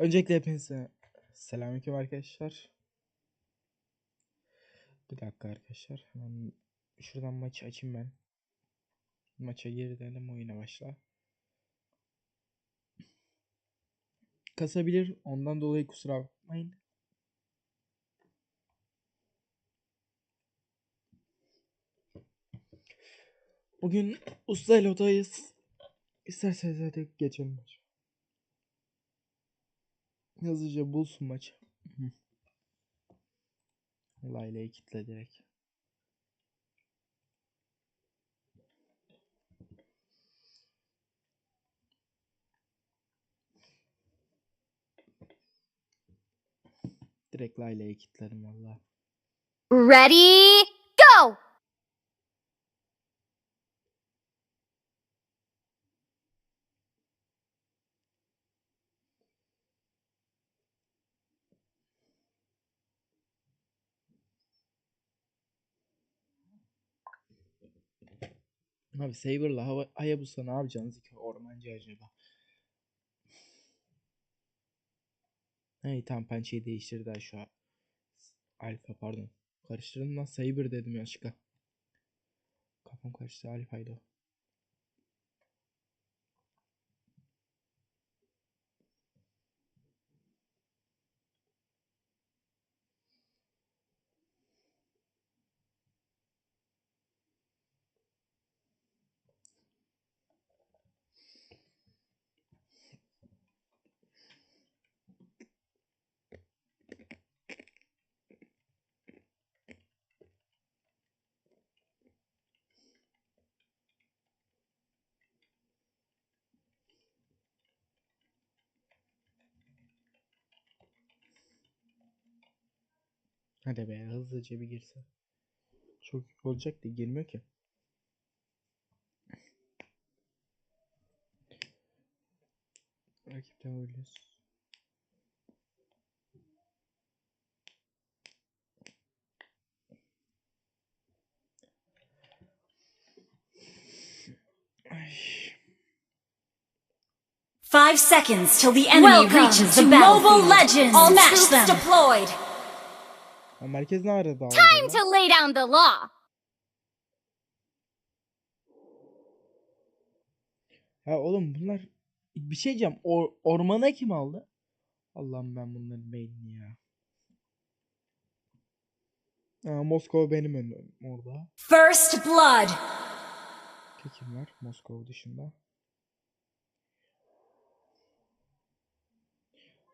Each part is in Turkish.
Öncelikle hepinize selamünaleyküm arkadaşlar. Bir dakika arkadaşlar. Hemen şuradan maçı açayım ben. Maça geri dönelim oyuna başla. Kasabilir. Ondan dolayı kusura bakmayın. Bugün Usta Elo'dayız. İsterseniz hadi geçelim. Hızlıca bulsun maçı. Layla'yı kitle direkt. Direkt Layla'yı kitledim valla. Ready, go! Abi Saber'la hava Hayabusa ne yapacaksınız ki ormancı acaba? Hey tam pençeyi değiştirdi an. Alfa pardon. Karıştırdım lan Saber dedim yanlışlıkla. Kafam karıştı Alfa'ydı o. Hadi be hızlıca bir girse. Çok olacak da girmiyor ki. Rakipten. Ay. Five seconds till the enemy Welcome reaches the battlefield. Mobile Legends. All Match troops them. deployed. Ha, merkez ne arada Time to lay down the law. Ya oğlum bunlar bir şey diyeceğim. Or ormana kim aldı? Allah'ım ben bunların beynini ya. Aa, Moskova benim önüm orada. First blood. Kim var Moskova dışında?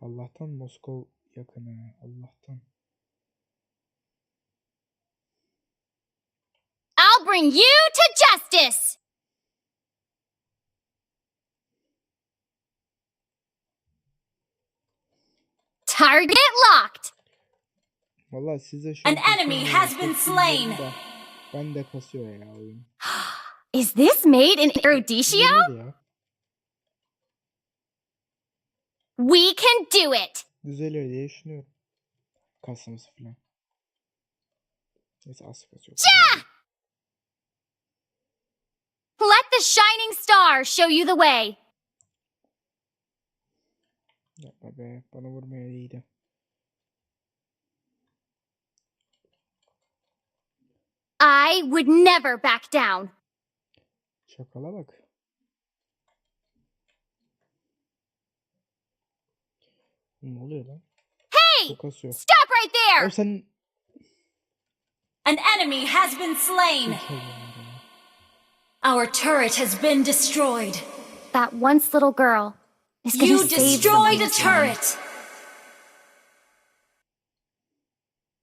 Allah'tan Moskova yakın ha. Allah'tan. Bring you to justice. Target locked. Vallahi size şu An an enemy kasıyor has been çok slain. da Ben de kasıyor ya oyun. Is this made in Eruditio? Düzelir ya. We can do it. Düzelir diye düşünüyorum. Kasması falan. Neyse az kasıyor. Let the shining star show you the way. Yapma be. Bana vurmaya iyiydi. I would never back down. Çakala bak. Ne oluyor lan? Hey, Çok kasıyor. stop right there. O sen... An enemy has been slain. Our turret has been destroyed. That once little girl is gonna You destroyed a someone's life. turret.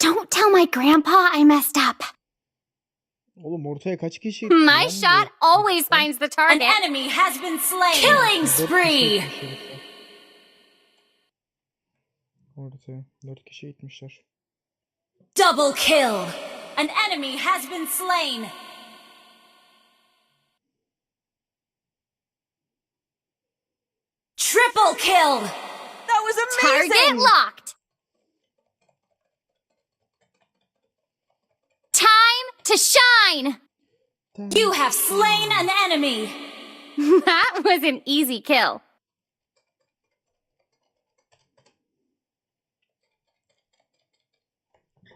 Don't tell my grandpa I messed up. Oğlum ortaya kaç kişi? My lan bu? shot always finds the target. An enemy has been slain. Killing spree. Ortaya dört kişi gitmişler. Double kill. An enemy has been slain. Triple kill! That was amazing! Target locked! Time to shine! You have slain an enemy! that was an easy kill.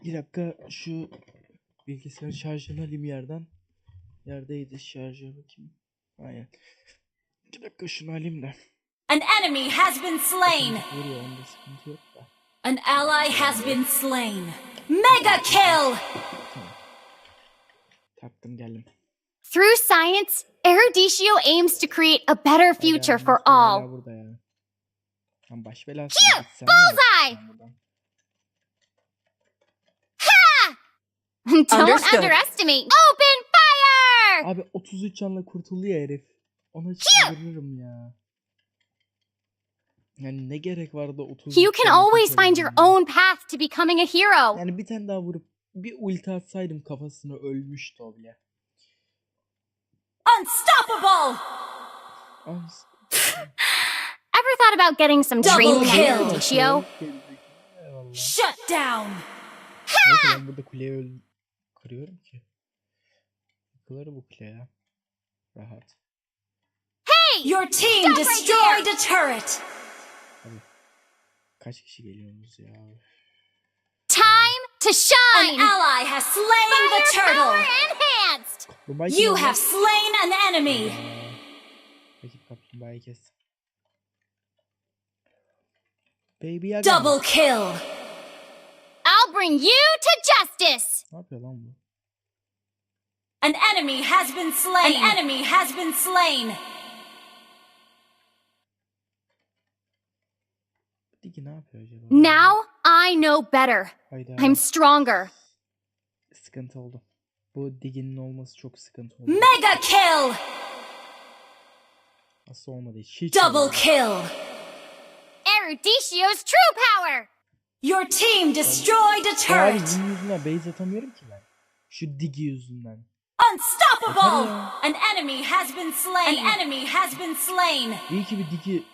Bir dakika şu bilgisayar şarjını alayım yerden. Yerdeydi şarjı bakayım. Aynen. Bir dakika şunu alayım da. An enemy has been slain. Vuruyor onda sıkıntı yok da. An ally has been slain. Mega kill. Tamam. Taktım geldim. Through science, Eruditio aims to create a better future for all. burada ya. Lan baş belası. Here, gitsem mi bullseye! ben buradan? Don't Understood. underestimate. Open fire! Abi 33 canla kurtuluyor herif. Ona çıldırırım ya. Yani ne gerek vardı 33 You can always find your own path to becoming a hero. Yani bir tane daha vurup bir ulti atsaydım kafasına ölmüştü o bile. Unstoppable. Ever thought about getting some Double training kill. Eyvallah. Shut down. Neyse ben burada kuleyi öl kırıyorum ki. Yıkılır bu kule ya. Rahat. Your team Stop right destroyed a turret. Kaç kişi geliyorsunuz ya? Time to shine. An shine! ally has slain the Power turtle. enhanced! Kaplumbağa You lan? have slain an enemy. Aa, Rakip kaplumbağayı kes. Baby Yaga. Double kill. I'll bring you to justice! Ne yapıyor lan bu? An enemy has been slain. An enemy has been slain. Digi ne yapıyor acaba? Now I know better. Hayda. I'm stronger. Sıkıntı oldu. Bu Digi'nin olması çok sıkıntı oldu. Mega kill. Nasıl olmadı hiç. hiç Double olmadı. kill. Eruditio's true power! Your team destroyed a Abi turret. bunun yüzünden base atamıyorum ki ben. Şu Digi yüzünden. Unstoppable. An enemy has been slain. An enemy has been slain. İyi ki bir Digi...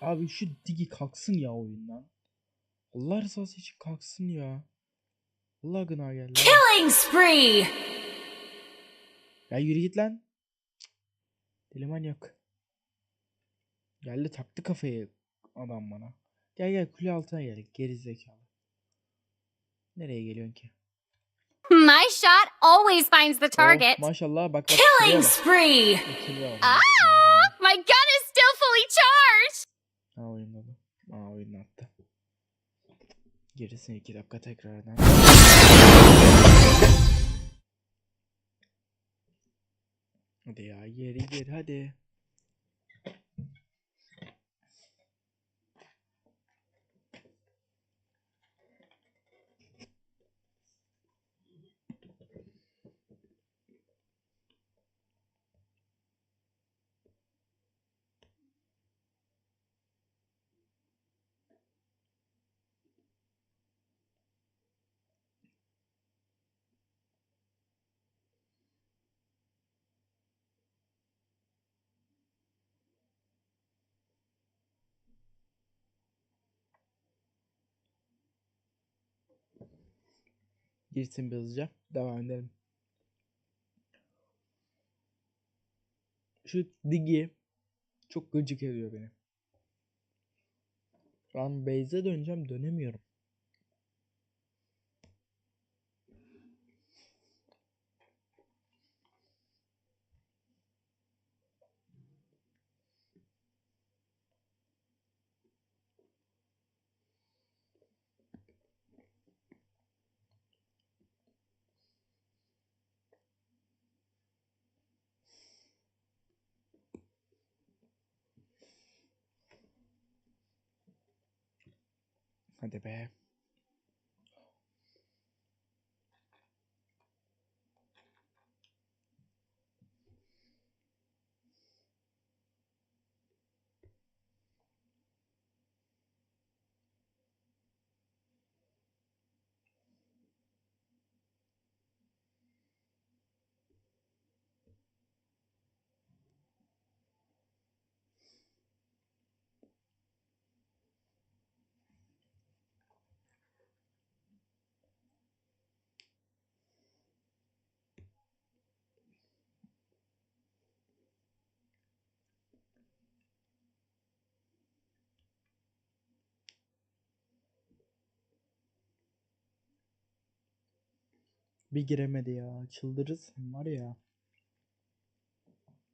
Abi şu Digi kalksın ya oyundan. Allah rızası için kalksın ya. Allah gına geldi. Killing spree. Ya yürü git lan. Deli manyak. Geldi taktı kafayı adam bana. Gel gel kule altına gel. Geri zekalı. Nereye geliyorsun ki? My shot always finds the Oh, target. maşallah bak bak. Killing spree. Ah! My gun is still fully charged! Ha oyunda bu. Aa oyunda attı. Gerisini iki dakika tekrardan. Hadi ya geri geri hadi. Girsin bir hızlıca. Devam edelim. Şu Digi çok gıcık ediyor beni. Ben base'e döneceğim dönemiyorum. Hadi be. Bir giremedi ya. Çıldırırsın var ya.